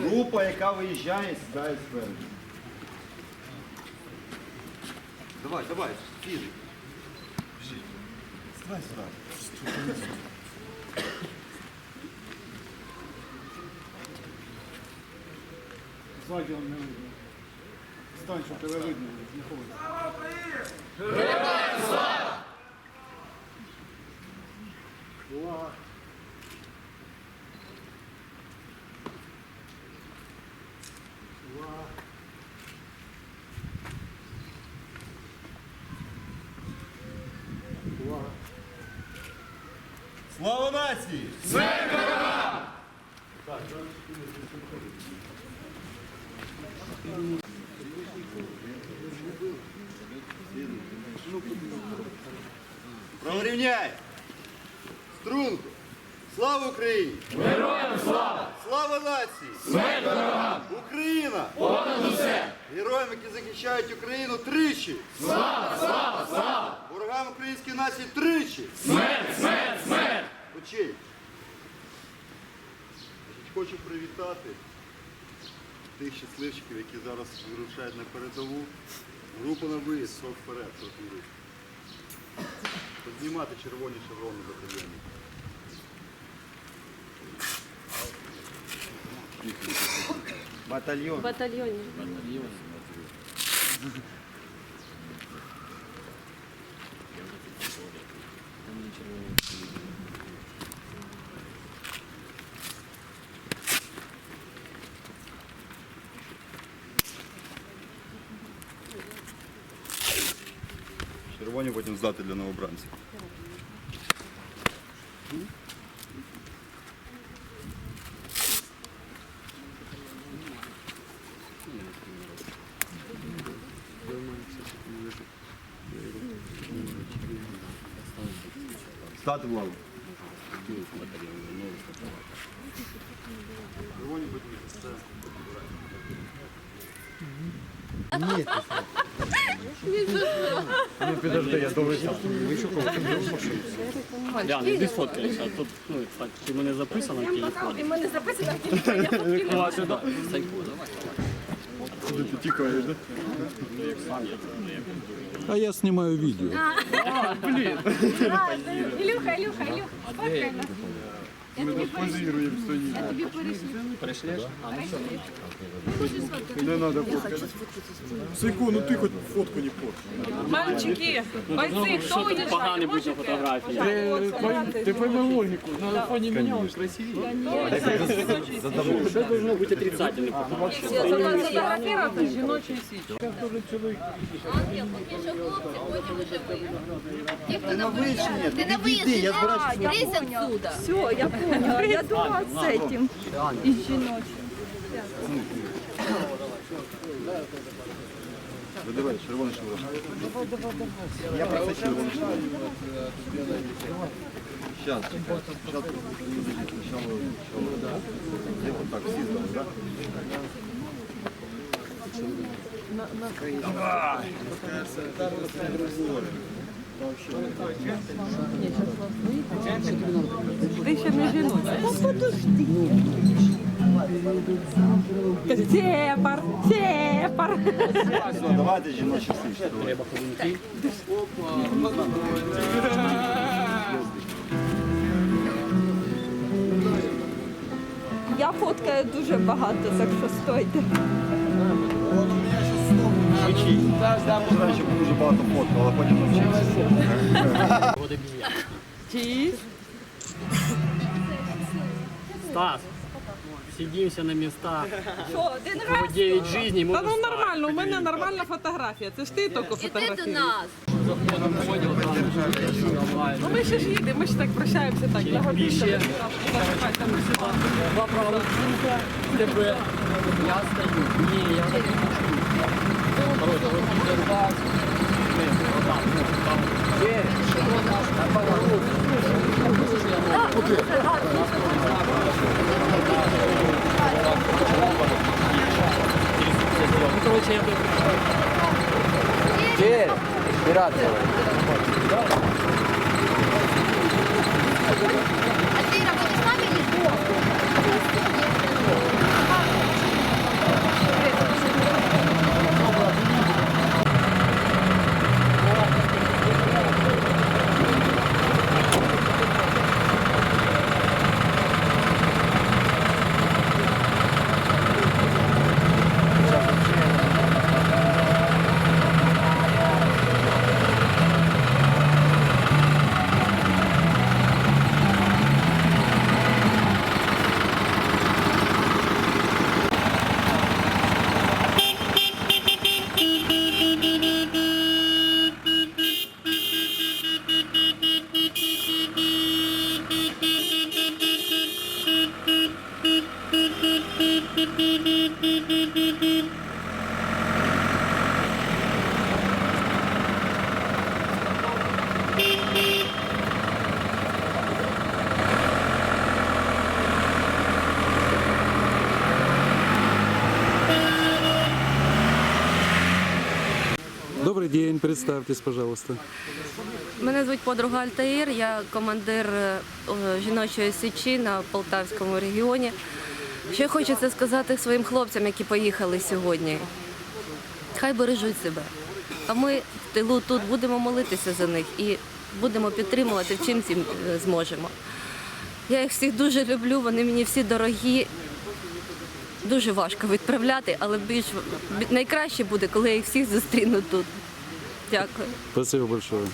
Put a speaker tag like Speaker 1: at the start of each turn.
Speaker 1: Група, яка виїжджає, сідає спереду. Давай, давай, фізи. Давай сюди.
Speaker 2: Ззаді он не видно. Стань, щоб тебе видно. Не ходить. Увага! Увага! Увага!
Speaker 1: Слава нації! Прорівняй! Струнку! Слава Україні! Героям слава! Слава нації! Смерть ворогам! Україна! Понад усе! Героям, які захищають Україну тричі! Слава! Слава! Слава! Ворогам української нації тричі! Смерть! Смерть! Смерть! Очей! Хочу привітати тих щасливчиків, які зараз вирушають на передову. Група на виїзд, сок вперед, сок вперед. Піднімати червоні шеврони батальйоні. Батальйон.
Speaker 3: батальйоні.
Speaker 1: Червоні потім здати для новобранців. Стати в лаву. Червоні потім це.
Speaker 4: Ляна, іди сфоткайся. Тут, ну, так, ти мене записано в телефоні.
Speaker 3: І мене записано в телефоні, я.
Speaker 4: Ну, а сюди. Санько, давай.
Speaker 2: Куди ти тікаєш, да?
Speaker 4: Ну, я.
Speaker 5: А я снимаю видео.
Speaker 3: Ілюха, Ілюха, Ілюха, сфоткай нас. Я тобі
Speaker 2: Позируємо стоїть.
Speaker 3: Я тобі перешлю.
Speaker 4: Перейшлеш? А, ну все.
Speaker 2: Не треба фоткати. Сейко, ну ти хоч фотку не порт.
Speaker 6: Мальчики, бойцы, кто
Speaker 4: Що
Speaker 6: уезжает?
Speaker 4: поганий будь на фотографії.
Speaker 2: Ти пойми логіку, на фоні мене он красивее.
Speaker 4: Що должно бути отрицательним фотографією?
Speaker 6: Сфотографироваться жіночий січ.
Speaker 1: Ти на вишення, ти на виїзді, я збираюся.
Speaker 3: Все, я Я думала з этим. І жіночим.
Speaker 1: Видавай, червоний шеврон. Я про це червоний шеврон. Сейчас, сейчас, подожди, сначала, сначала, я вот так, все да?
Speaker 6: Ти ще не жіночий. Сепар, сепар.
Speaker 1: Все, давайте жіночі всі.
Speaker 4: Треба.
Speaker 3: Я фоткаю дуже багато, так що стойте.
Speaker 1: Знаю, що дуже багато фото, але потім навчився.
Speaker 6: Чиїсь?
Speaker 4: Стас, сидимося на містах.
Speaker 3: Що, один
Speaker 4: У 9 жизней,
Speaker 6: Та ну нормально, у мене нормальна фотографія. Це ж ти тільки фотографуєш. Ну ми ще ж їдемо, ми ж так прощаємося так. Я
Speaker 4: більше.
Speaker 6: сюди.
Speaker 4: Два правих круга, тебе. Я стою. Ні, я не можу.
Speaker 7: Череп. А
Speaker 8: ти будешь с нами или
Speaker 5: день, представьтесь, пожалуйста.
Speaker 3: Мене звуть подруга Альтаїр, я командир е, жіночої січі на Полтавському регіоні. Що хочеться сказати своїм хлопцям, які поїхали сьогодні. Хай бережуть себе. А ми в тилу тут будемо молитися за них і будемо підтримувати, чим цим е, зможемо. Я їх всіх дуже люблю, вони мені всі дорогі. Дуже важко відправляти, але більш найкраще буде, коли я їх всіх зустріну тут. Дякую.
Speaker 5: Спасибо большое.